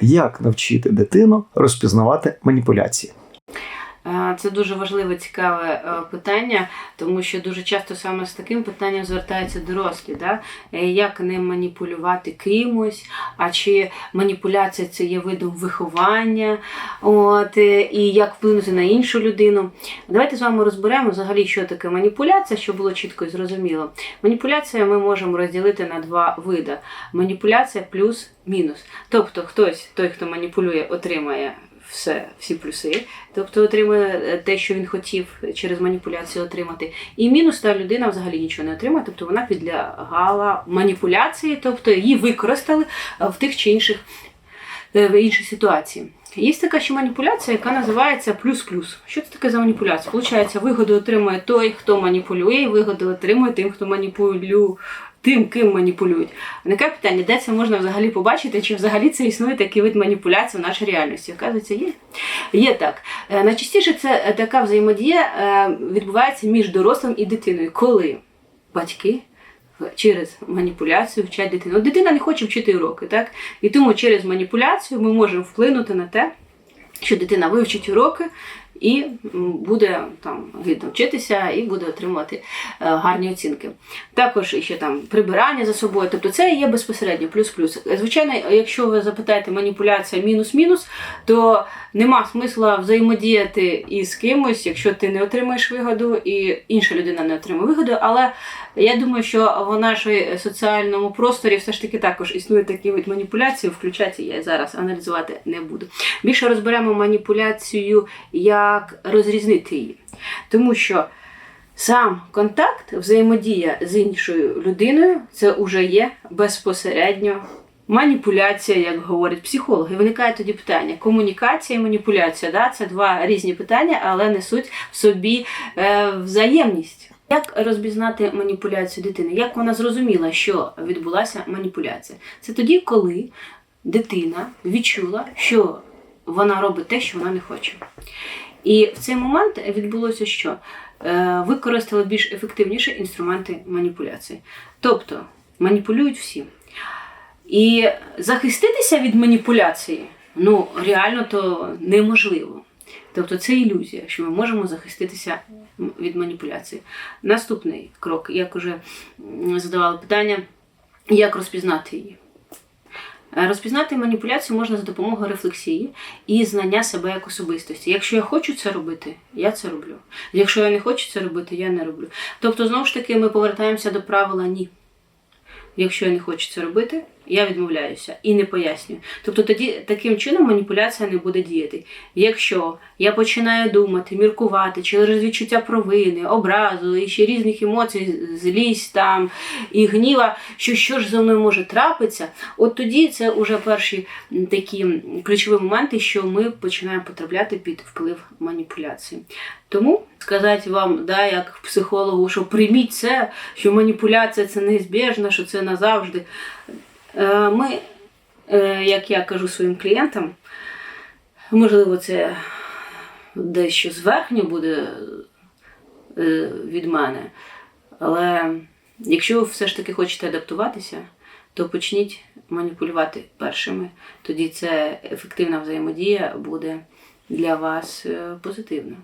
як навчити дитину розпізнавати маніпуляції. Е, Це дуже важливе, цікаве е, питання, тому що дуже часто саме з таким питанням звертаються дорослі. Да? Е, Як не маніпулювати кимось, а чи маніпуляція це є видом виховання, от, і як вплинути на іншу людину. Давайте з вами розберемо взагалі, що таке маніпуляція, щоб було чітко і зрозуміло. Маніпуляція ми можемо розділити на два види: маніпуляція плюс мінус. Тобто, хтось, той, хто маніпулює, отримає все, всі плюси, тобто отримує е, те, що він хотів через маніпуляцію отримати. І мінус та людина взагалі нічого не отримає, тобто вона підлягала маніпуляції, тобто її використали е, в тих чи інших е, в іншій ситуації. Є така ще маніпуляція, яка називається плюс-плюс. Що це таке за маніпуляція? Получається, вигоду отримує той, хто маніпулює, і вигоду отримує тим, хто маніпулює. Тим, ким маніпулюють. Виникає питання, де це можна взагалі побачити, чи взагалі це існує такий вид маніпуляції в нашій реальності? Оказується, є. Є так. Е, Найчастіше це е, така взаємодія е, відбувається між дорослим і дитиною, коли батьки через маніпуляцію вчать дитину. Дитина не хоче вчити уроки, так? І тому через маніпуляцію ми можемо вплинути на те, що дитина вивчить уроки і буде там гідно вчитися і буде отримувати е, гарні оцінки. Також ще там прибирання за собою. Тобто це є безпосередньо плюс-плюс. Звичайно, якщо ви запитаєте маніпуляція мінус-мінус, то нема смисла взаємодіяти із кимось, якщо ти не отримаєш вигоду, і інша людина не отримає вигоду. Але я думаю, що в нашій соціальному просторі все ж таки також існує такий вид маніпуляції, включати я зараз аналізувати не буду. Більше розберемо маніпуляцію, як розрізнити її. Тому що сам контакт, взаємодія з іншою людиною, це вже є безпосередньо маніпуляція, як говорять психологи. Виникає тоді питання: комунікація і маніпуляція. Да? Це два різні питання, але несуть в собі е, взаємність. Як розпізнати маніпуляцію дитини? Як вона зрозуміла, що відбулася маніпуляція? Це тоді, коли дитина відчула, що вона робить те, що вона не хоче. І в цей момент відбулося що? Е, Використали більш ефективніші інструменти маніпуляції. Тобто маніпулюють всі. І захиститися від маніпуляції ну, реально то неможливо. Тобто це ілюзія, що ми можемо захиститися від маніпуляції. Наступний крок, як уже м, задавали питання, як розпізнати її. Е, Розпізнати маніпуляцію можна за допомогою рефлексії і знання себе як особистості. Якщо я хочу це робити, я це роблю. Якщо я не хочу це робити, я не роблю. Тобто, знову ж таки, ми повертаємося до правила ні. Якщо я не хочу це робити, я відмовляюся і не пояснюю. Тобто тоді таким чином маніпуляція не буде діяти. Якщо я починаю думати, міркувати через відчуття провини, образу і ще різних емоцій, злість там і гніва, що що ж зі мною може трапитися, от тоді це вже перші такі ключові моменти, що ми починаємо потрапляти під вплив маніпуляції. Тому сказати вам, да, як психологу, що прийміть це, що маніпуляція це неізбіжно, що це назавжди. Е, Ми, е, як я кажу своїм клієнтам, можливо, це дещо зверхньо буде е, від мене, але якщо ви все ж таки хочете адаптуватися, то почніть маніпулювати першими. Тоді це ефективна взаємодія буде для вас позитивна.